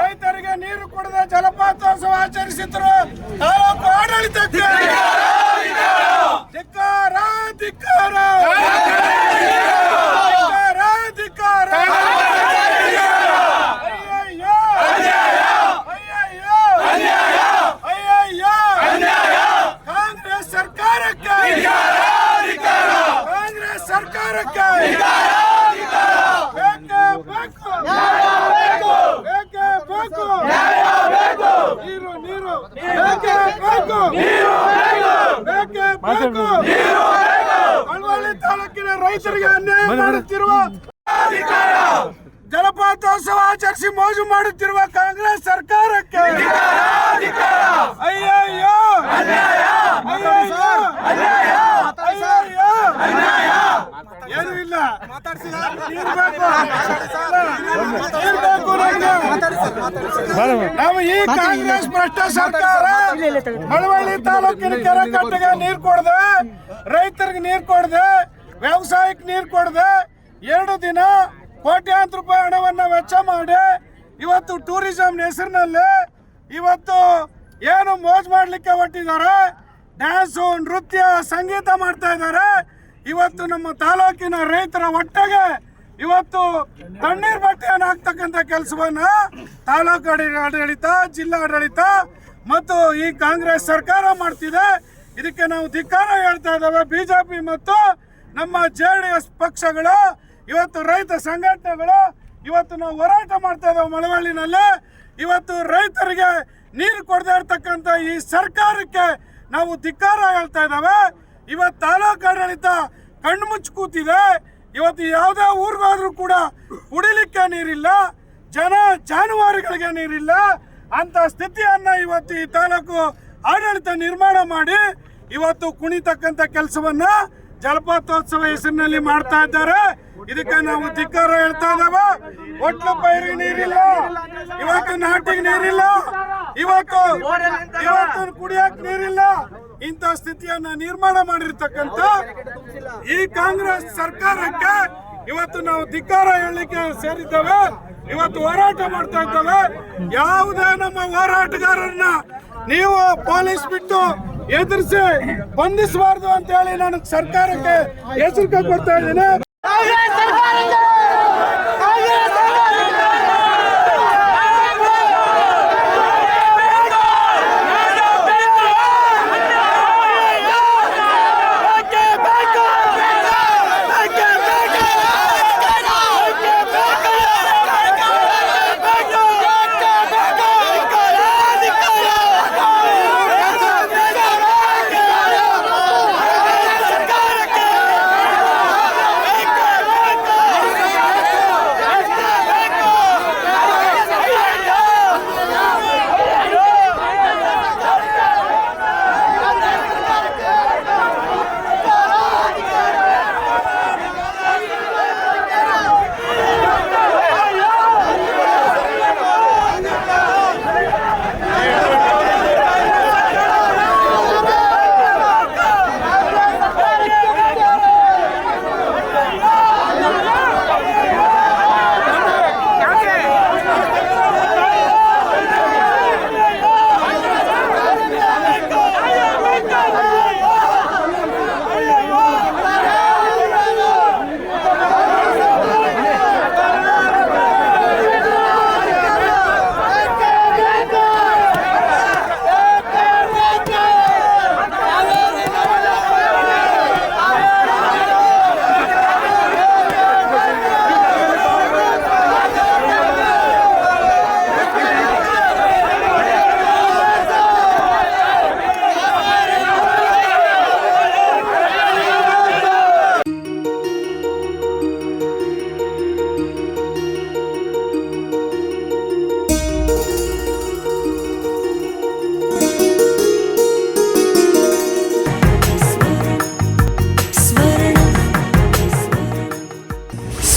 ರೈತರಿಗೆ ನೀರು ಕುಡಿದ ಜಲಪಾತೋತ್ಸವ ಆಚರಿಸಿದ್ರು. ತಾಲೂಕು ಆಡಳಿತಕ್ಕೆ. ಧಿಕ್ಕಾರ ಧಿಕ್ಕಾರ ಧಿಕ್ಕಾರ ಕಾಂಗ್ರೆಸ್ ಸರ್ಕಾರಕ್ಕೆ. ಕಾಂಗ್ರೆಸ್ ಸರ್ಕಾರಕ್ಕೆ ಬೇಕೇ ಬೇಕು ಬೇಕೇ ಬೇಕು ನೀರು ನೀರು ಬೇಕೇ? ಬೇಕು? ಬೇಕೇ ಬೇಕು? ಮಳವಳ್ಳಿ ತಾಲೂಕಿನ ರೈತರಿಗೆ ಅನ್ಯಾಯ ಮಾಡುತ್ತಿರುವ ಜಲಪಾತೋತ್ಸವ ಆಚರಿಸಿ ಮೋಜು ಮಾಡುತ್ತಿರುವ ಕಾಂಗ್ರೆಸ್ ಸರ್ಕಾರಕ್ಕೆ ಅಯ್ಯಯ್ಯೋ ಅಯ್ಯಯ್ಯೋ ಅಯ್ಯಯ್ಯೋ ಏನೂ ಇಲ್ಲ ನೀರು ಬೇಕು. ನೀರು ಬೇಕು ನಮ್ಗೆ. ನಾವು ಈ ಕಾಂಗ್ರೆಸ್ ಭ್ರಷ್ಟ ಸರ್ಕಾರ ಮಳವಳ್ಳಿ ತಾಲೂಕಿನ ಕೆರೆ ಕಟ್ಟೆಗೆ ನೀರು ಕೊಡದೆ ರೈತರಿಗೆ ನೀರು ಕೊಡದೆ ವ್ಯವಸಾಯಕ್ಕೆ ನೀರು ಕೊಡದೆ ಎರಡು ದಿನ ಕೋಟ್ಯಾಂತರ ರೂಪಾಯಿ ಹಣವನ್ನ ವೆಚ್ಚ ಮಾಡಿ ಇವತ್ತು ಟೂರಿಸಂ ಹೆಸರಿನಲ್ಲಿ ಇವತ್ತು ಏನು ಮೋಜ್ ಮಾಡ್ಲಿಕ್ಕೆ ಹೊಟ್ಟಿದ್ದಾರೆ ಡ್ಯಾನ್ಸು ನೃತ್ಯ ಸಂಗೀತ ಮಾಡ್ತಾ ಇದ್ದಾರೆ. ಇವತ್ತು ನಮ್ಮ ತಾಲೂಕಿನ ರೈತರ ಹೊಟ್ಟೆಗೆ ಇವತ್ತು ತಣ್ಣೀರ್ ಬಟ್ಟೆಯನ್ನು ಹಾಕ್ತಕ್ಕಂಥ ಕೆಲಸವನ್ನ ತಾಲೂಕು ಆಡಳಿ- ಆಡಳಿತ, ಜಿಲ್ಲಾ ಆಡಳಿತ ಮತ್ತು ಈ ಕಾಂಗ್ರೆಸ್ ಸರ್ಕಾರ ಮಾಡ್ತಿದೆ. ಇದಕ್ಕೆ ನಾವು ಧಿಕ್ಕಾರ ಹೇಳ್ತಾ ಇದ್ದೇವೆ. ಬಿಜೆಪಿ ಮತ್ತು ನಮ್ಮ ಜೆ ಡಿ ಎಸ್ ಪಕ್ಷಗಳು, ಇವತ್ತು ರೈತ ಸಂಘಟನೆಗಳು, ಇವತ್ತು ನಾವು ಹೋರಾಟ ಮಾಡ್ತಾ ಇದ್ದಾವೆ ಮಳವಳ್ಳಿನಲ್ಲಿ. ಇವತ್ತು ರೈತರಿಗೆ ನೀರು ಕೊಡದೇ ಇರ್ತಕ್ಕಂಥ ಈ ಸರ್ಕಾರಕ್ಕೆ ನಾವು ಧಿಕ್ಕಾರ ಹೇಳ್ತಾ ಇದ್ದಾವೆ. ಇವತ್ತು ತಾಲೂಕು ಆಡಳಿತ ಕಣ್ಣು ಮುಚ್ಚಿ ಕೂತಿದೆ ಇವತ್ತು ಯಾವುದೇ ಊರಿಗಾದ್ರೂ ಕೂಡ ಕುಡಿಲಿಕ್ಕೆ ನೀರಿಲ್ಲ, ಜನ ಜಾನುವಾರುಗಳಿಗೆ ನೀರಿಲ್ಲ, ಅಂತ ಸ್ಥಿತಿಯನ್ನ ಇವತ್ತು ಈ ತಾಲೂಕು ಆಡಳಿತ ನಿರ್ಮಾಣ ಮಾಡಿ ಇವತ್ತು ಕುಣಿತಕ್ಕಂಥ ಕೆಲಸವನ್ನ ಜಲಪಾತೋತ್ಸವ ಹೆಸರಿನಲ್ಲಿ ಮಾಡ್ತಾ ಇದ್ದಾರೆ. ಇದಕ್ಕೆ ನಾವು ಧಿಕ್ಕಾರ ಹೇಳ್ತಾ ಇದ್ದಾವೆ. ಒಟ್ಲು ಪೈರಿಗೆ ನೀರಿಲ್ಲ. ಇವತ್ತು ನಾಟಿಗೆ ನೀರಿಲ್ಲ. ಇವತ್ತು ಇವತ್ತು ಕುಡಿಯಕ್ ನೀರಿಲ್ಲ. ಇಂಥ ಸ್ಥಿತಿಯನ್ನ ನಿರ್ಮಾಣ ಮಾಡಿರ್ತಕ್ಕಂಥ ಈ ಕಾಂಗ್ರೆಸ್ ಸರ್ಕಾರಕ್ಕೆ ಇವತ್ತು ನಾವು ಧಿಕ್ಕಾರ ಹೇಳಲಿಕ್ಕೆ ಸೇರಿದ್ದೇವೆ. ಇವತ್ತು ಹೋರಾಟ ಮಾಡ್ತಾ ಇದ್ದೇವೆ. ಯಾವುದೇ ನಮ್ಮ ಹೋರಾಟಗಾರರನ್ನ ನೀವು ಪೊಲೀಸ್ ಬಿಟ್ಟು ಎದುರಿಸಿ ಬಂಧಿಸಬಾರ್ದು ಅಂತ ಹೇಳಿ ನಾನು ಸರ್ಕಾರಕ್ಕೆ ಎಚ್ಚರಿಕೆ ಕೊಡ್ತಾ ಇದ್ದೀನಿ.